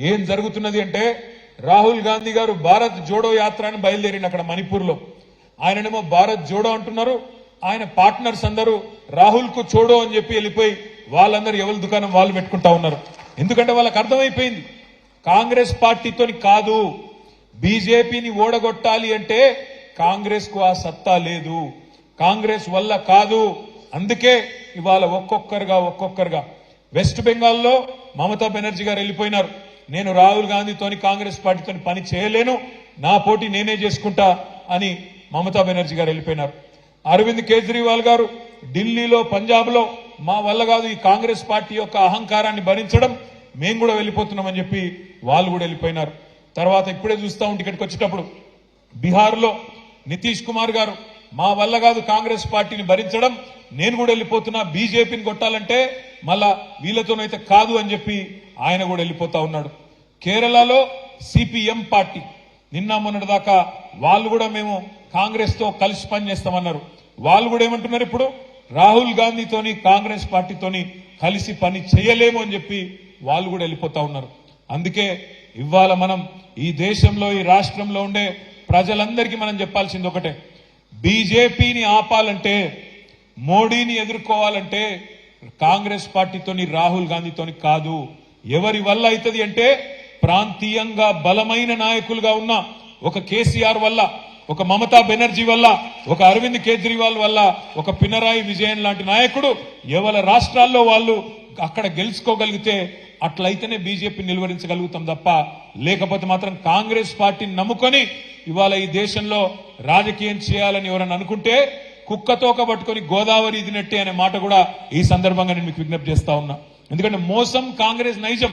ఏం జరుగుతున్నది అంటే రాహుల్ గాంధీ గారు భారత్ జోడో యాత్ర అని అక్కడ మణిపూర్లో ఆయననేమో భారత్ జోడో అంటున్నారు. ఆయన పార్ట్నర్స్ అందరూ రాహుల్కు చోడో అని చెప్పి వెళ్ళిపోయి వాళ్ళందరూ ఎవరి దుకాణం వాళ్ళు పెట్టుకుంటా ఉన్నారు. ఎందుకంటే వాళ్ళకి అర్థమైపోయింది. కాంగ్రెస్ పార్టీతోని కాదు. బీజేపీని ఓడగొట్టాలి అంటే కాంగ్రెస్కు ఆ సత్తా లేదు. కాంగ్రెస్ వల్ల కాదు. అందుకే ఇవాళ ఒక్కొక్కరుగా ఒక్కొక్కరుగా వెస్ట్ బెంగాల్లో మమతా బెనర్జీ గారు వెళ్ళిపోయినారు. నేను రాహుల్ గాంధీతోని కాంగ్రెస్ పార్టీతోని పని చేయలేను. నా పోటీ నేనే చేసుకుంటా అని మమతా బెనర్జీ గారు వెళ్ళిపోయినారు. అరవింద్ కేజ్రీవాల్ గారు ఢిల్లీలో పంజాబ్లో మా వల్ల కాదు ఈ కాంగ్రెస్ పార్టీ యొక్క అహంకారాన్ని భరించడం మేము కూడా వెళ్ళిపోతున్నామని చెప్పి వాళ్ళు కూడా వెళ్ళిపోయినారు. తర్వాత ఇప్పుడే చూస్తా ఉంటే ఇక్కడికి వచ్చేటప్పుడు బీహార్లో నితీష్ కుమార్ గారు మా వల్ల కాదు కాంగ్రెస్ పార్టీని భరించడం నేను కూడా వెళ్ళిపోతున్నా బీజేపీని కొట్టాలంటే మళ్ళా వీళ్ళతోనైతే కాదు అని చెప్పి ఆయన కూడా వెళ్ళిపోతా ఉన్నాడు. కేరళలో సిపిఎం పార్టీ. నిన్న మొన్నటి దాకా వాళ్ళు కూడా మేము కాంగ్రెస్తో కలిసి పనిచేస్తామన్నారు. వాళ్ళు కూడా ఏమంటున్నారు ఇప్పుడు? రాహుల్ గాంధీతోని కాంగ్రెస్ పార్టీతోని కలిసి పని చేయలేము అని చెప్పి వాళ్ళు కూడా వెళ్ళిపోతా ఉన్నారు. అందుకే ఇవాళ మనం ఈ దేశంలో ఈ రాష్ట్రంలో ఉండే ప్రజలందరికీ మనం చెప్పాల్సింది ఒకటే. బీజేపీని ఆపాలంటే మోడీని ఎదుర్కోవాలంటే కాంగ్రెస్ పార్టీతోని రాహుల్ గాంధీతోని కాదు. ఎవరి వల్ల అవుతుంది అంటే ప్రాంతీయంగా బలమైన నాయకులుగా ఉన్న ఒక కేసీఆర్ వల్ల ఒక మమతా బెనర్జీ వల్ల ఒక అరవింద్ కేజ్రీవాల్ వల్ల ఒక పినరాయి విజయన్ లాంటి నాయకుడు ఎవల రాష్ట్రాల్లో వాళ్ళు అక్కడ గెలుచుకోగలిగితే అట్లయితేనే బీజేపీ నిలువరించగలుగుతాం తప్ప లేకపోతే మాత్రం కాంగ్రెస్ పార్టీని నమ్ముకొని ఇవాళ ఈ దేశంలో రాజకీయం చేయాలని ఎవరన్నా అనుకుంటే కుక్కతోక పట్టుకొని గోదావరి ఇదినట్టే అనే మాట కూడా ఈ సందర్భంగా నేను మీకు విజ్ఞప్తి చేస్తా ఉన్నా. ఎందుకంటే మోసం కాంగ్రెస్ నైజం.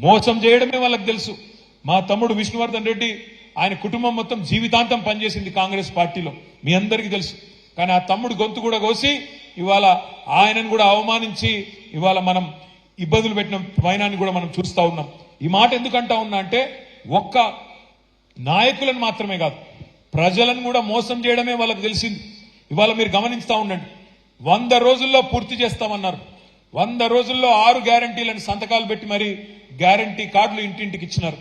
మోసం చేయడమే వాళ్ళకి తెలుసు. మా తమ్ముడు విష్ణువర్ధన్ రెడ్డి ఆయన కుటుంబం మొత్తం జీవితాంతం పనిచేసింది కాంగ్రెస్ పార్టీలో. మీ అందరికీ తెలుసు. కానీ ఆ తమ్ముడు గొంతు కూడా కోసి ఇవాళ ఆయనను కూడా అవమానించి ఇవాళ మనం ఇబ్బందులు పెట్టిన వైనాన్ని కూడా మనం చూస్తూ ఉన్నాం. ఈ మాట ఎందుకంటా ఉన్నా అంటే ఒక్క నాయకులను మాత్రమే కాదు. ప్రజలను కూడా మోసం చేయడమే వాళ్ళకి తెలిసింది. ఇవాళ మీరు గమనిస్తా ఉండండి. వంద రోజుల్లో పూర్తి చేస్తామన్నారు. వంద రోజుల్లో ఆరు గ్యారంటీలను సంతకాలు పెట్టి మరి గ్యారంటీ కార్డులు ఇంటింటికి ఇచ్చినారు.